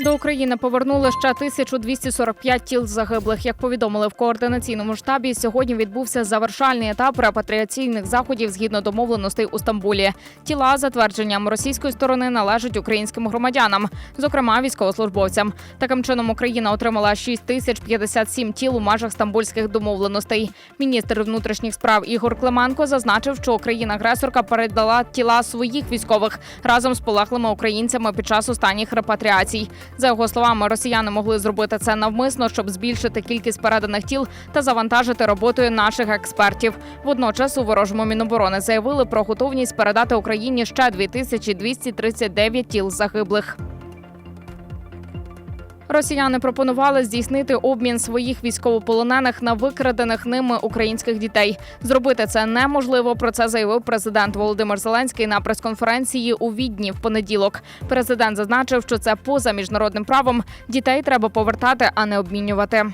До України повернули ще 1245 тіл загиблих. Як повідомили в координаційному штабі, сьогодні відбувся завершальний етап репатріаційних заходів згідно домовленостей у Стамбулі. Тіла за твердженням російської сторони належать українським громадянам, зокрема військовослужбовцям. Таким чином Україна отримала 6057 тіл у межах стамбульських домовленостей. Міністр внутрішніх справ Ігор Клименко зазначив, що країна-агресорка передала тіла своїх військових разом з полеглими українцями під час останніх репатріацій. За його словами, росіяни могли зробити це навмисно, щоб збільшити кількість переданих тіл та завантажити роботою наших експертів. Водночас у ворожому міноборони заявили про готовність передати Україні ще 2239 тіл загиблих. Росіяни пропонували здійснити обмін своїх військовополонених на викрадених ними українських дітей. Зробити це неможливо. Про це заявив президент Володимир Зеленський на прес-конференції у Відні в понеділок. Президент зазначив, що це поза міжнародним правом. Дітей треба повертати, а не обмінювати.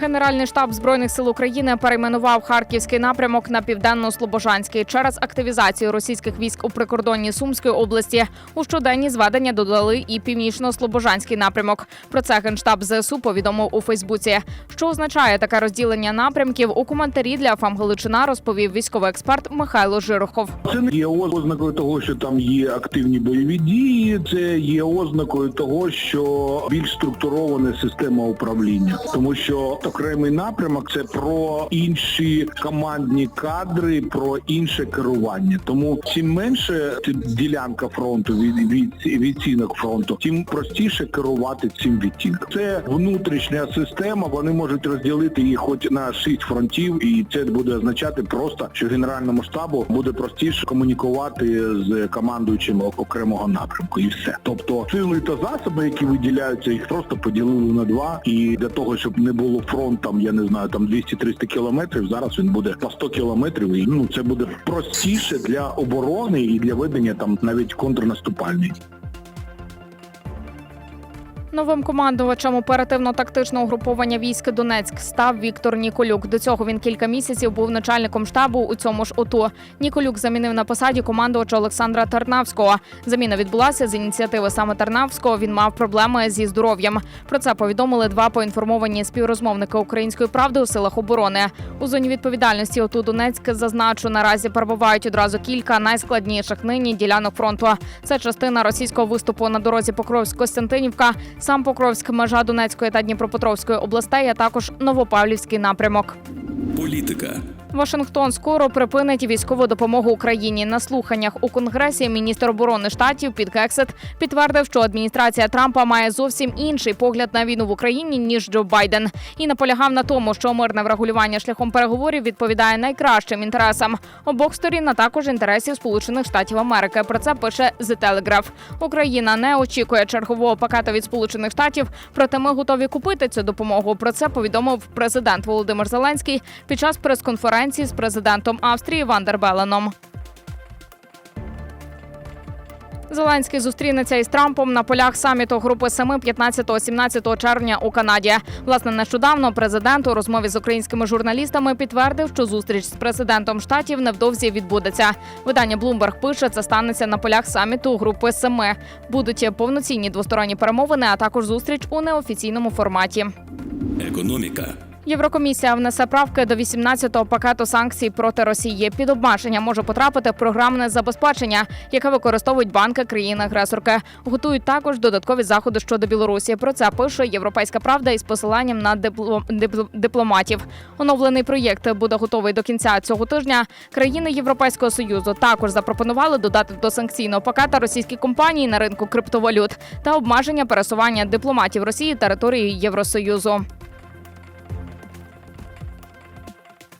Генеральний штаб збройних сил України перейменував харківський напрямок на південно-слобожанський через активізацію російських військ у прикордонні Сумської області. У щоденні зведення додали і північно-слобожанський напрямок. Про це генштаб ЗСУ повідомив у Фейсбуці. Що означає таке розділення напрямків? У коментарі для ФАМ Галичина розповів військовий експерт Михайло Жирохов. Це не є ознакою того, що там є активні бойові дії. Це є ознакою того, що більш структурована система управління, тому що окремий напрямок це про інші командні кадри, про інше керування. Тому чим менше ділянка фронту від, від відцінок фронту, тим простіше керувати цим відтінком. Це внутрішня система. Вони можуть розділити її хоч на шість фронтів, і це буде означати просто, що генеральному штабу буде простіше комунікувати з командуючим окремого напрямку, і все. Тобто сили та засоби, які виділяються, їх просто поділили на два. І для того, щоб не було фронт, там я не знаю, там 200-300 кілометрів. Зараз він буде по 100 кілометрів. І ну це буде простіше для оборони і для ведення там навіть контрнаступальної. Новим командувачем оперативно-тактичного угруповання військ Донецьк став Віктор Ніколюк. До цього він кілька місяців був начальником штабу у цьому ж ОТУ. Ніколюк замінив на посаді командувача Олександра Тарнавського. Заміна відбулася з ініціативи саме Тарнавського. Він мав проблеми зі здоров'ям. Про це повідомили два поінформовані співрозмовники української правди у силах оборони. У зоні відповідальності ОТУ Донецьк зазначу наразі перебувають одразу кілька найскладніших нині ділянок фронту. Це частина російського виступу на дорозі Покровськ-Костянтинівка, сам Покровськ, межа Донецької та Дніпропетровської областей, а також Новопавлівський напрямок. Політика. Вашингтон скоро припинить військову допомогу Україні. На слуханнях у конгресі міністр оборони штатів Піт Гексет підтвердив, що адміністрація Трампа має зовсім інший погляд на війну в Україні ніж Джо Байден, і наполягав на тому, що мирне врегулювання шляхом переговорів відповідає найкращим інтересам обох сторін, а також інтересів Сполучених Штатів Америки. Про це пише The Telegraph. Україна не очікує чергового пакету від Сполучених Штатів, проте ми готові купити цю допомогу. Про це повідомив президент Володимир Зеленський під час прес-конференції з президентом Австрії Вандербеленом. Зеленський зустрінеться із Трампом на полях саміту групи семи 15-17 червня у Канаді. Власне, нещодавно президент у розмові з українськими журналістами підтвердив, що зустріч з президентом штатів невдовзі відбудеться. Видання Bloomberg пише, це станеться на полях саміту групи семи. Будуть повноцінні двосторонні перемовини, а також зустріч у неофіційному форматі. Економіка. Єврокомісія внесе правки до 18-го пакету санкцій проти Росії. Під обмеження може потрапити програмне забезпечення, яке використовують банки країни-агресорки. Готують також додаткові заходи щодо Білорусі. Про це пише Європейська правда із посиланням на дипло- дипло- дипломатів. Оновлений проєкт буде готовий до кінця цього тижня. Країни Європейського союзу також запропонували додати до санкційного пакета російські компанії на ринку криптовалют та обмеження пересування дипломатів Росії територією Євросоюзу.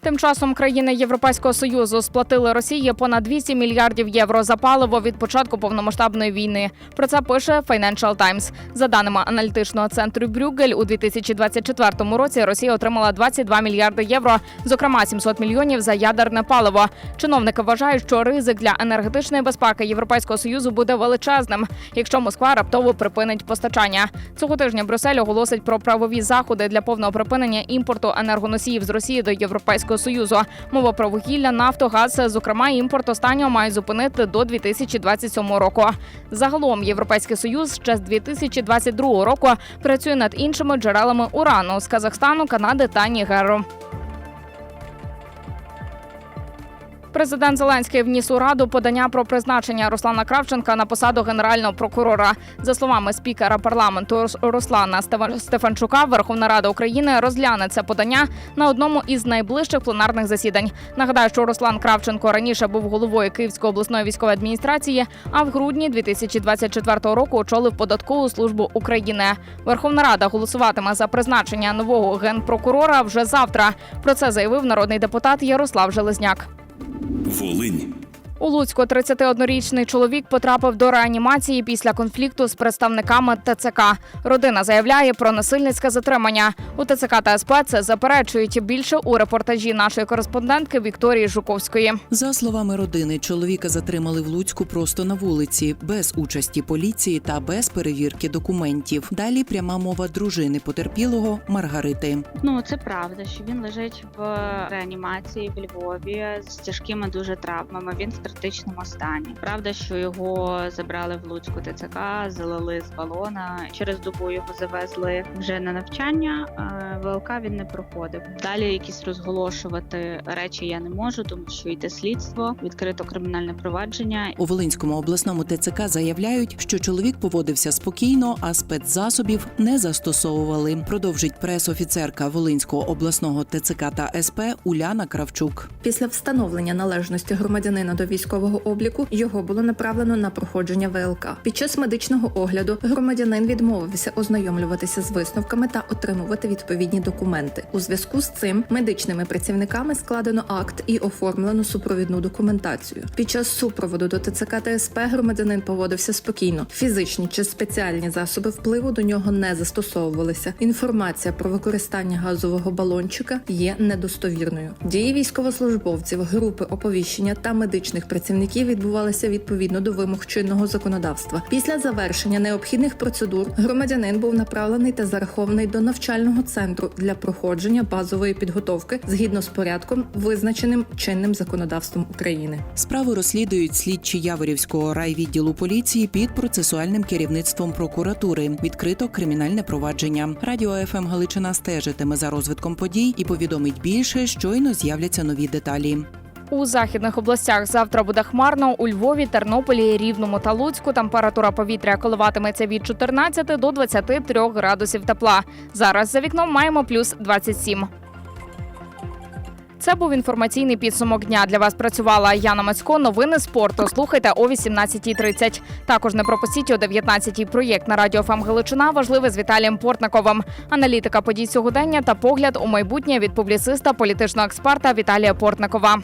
Тим часом країни Європейського союзу сплатили Росії понад 200 мільярдів євро за паливо від початку повномасштабної війни. Про це пише Financial Times. За даними аналітичного центру Брюгель, у 2024 році Росія отримала 22 мільярди євро, зокрема 700 мільйонів за ядерне паливо. Чиновники вважають, що ризик для енергетичної безпеки Європейського союзу буде величезним, якщо Москва раптово припинить постачання. Цього тижня Брюссель оголосить про правові заходи для повного припинення імпорту енергоносіїв з Росії до Європейського союзу. Мова про вугілля, нафту, газ, зокрема, імпорт останнього має зупинити до 2027 року. Загалом Європейський союз ще з 2022 року працює над іншими джерелами урану з Казахстану, Канади та Нігеру. Президент Зеленський вніс у раду подання про призначення Руслана Кравченка на посаду генерального прокурора. За словами спікера парламенту Рус- Руслана Стефанчука, Верховна Рада України розгляне це подання на одному із найближчих пленарних засідань. Нагадаю, що Руслан Кравченко раніше був головою Київської обласної військової адміністрації, а в грудні 2024 року очолив податкову службу України. Верховна Рада голосуватиме за призначення нового генпрокурора вже завтра. Про це заявив народний депутат Ярослав Железняк. Волинь. У Луцьку 31-річний чоловік потрапив до реанімації після конфлікту з представниками ТЦК. Родина заявляє про насильницьке затримання. У ТЦК та СП це заперечують більше у репортажі нашої кореспондентки Вікторії Жуковської. За словами родини, чоловіка затримали в Луцьку просто на вулиці, без участі поліції та без перевірки документів. Далі пряма мова дружини потерпілого Маргарити. Ну це правда, що він лежить в реанімації в Львові з тяжкими дуже травмами. Він критичному стані. Правда, що його забрали в Луцьку ТЦК, залили з балона. Через добу його завезли вже на навчання. ВЛК він не проходив. Далі якісь розголошувати речі я не можу, тому що йде слідство, відкрито кримінальне провадження. У Волинському обласному ТЦК заявляють, що чоловік поводився спокійно, а спецзасобів не застосовували. Продовжить прес-офіцерка Волинського обласного ТЦК та СП Уляна Кравчук. Після встановлення належності громадянина до військового обліку його було направлено на проходження ВЛК. Під час медичного огляду громадянин відмовився ознайомлюватися з висновками та отримувати відповідні документи. У зв'язку з цим медичними працівниками складено акт і оформлено супровідну документацію. Під час супроводу до ТЦК та СП громадянин поводився спокійно. Фізичні чи спеціальні засоби впливу до нього не застосовувалися. Інформація про використання газового балончика є недостовірною. Дії військовослужбовців, групи оповіщення та медичних працівників відбувалися відповідно до вимог чинного законодавства. Після завершення необхідних процедур громадянин був направлений та зарахований до навчального центру для проходження базової підготовки згідно з порядком, визначеним чинним законодавством України. Справу розслідують слідчі Яворівського райвідділу поліції під процесуальним керівництвом прокуратури. Відкрито кримінальне провадження. Радіо ФМ Галичина стежитиме за розвитком подій і повідомить більше, щойно з'являться нові деталі. У західних областях завтра буде хмарно. У Львові, Тернополі, Рівному та Луцьку температура повітря коливатиметься від 14 до 23 градусів тепла. Зараз за вікном маємо плюс 27. Це був інформаційний підсумок дня. Для вас працювала Яна Мацько. Новини спорту. Слухайте о 18.30. Також не пропустіть о 19.00 проєкт на радіо ФМ Галичина. Важливе з Віталієм Портниковим. Аналітика подій сьогодення та погляд у майбутнє від публіциста, політичного експерта Віталія Портникова.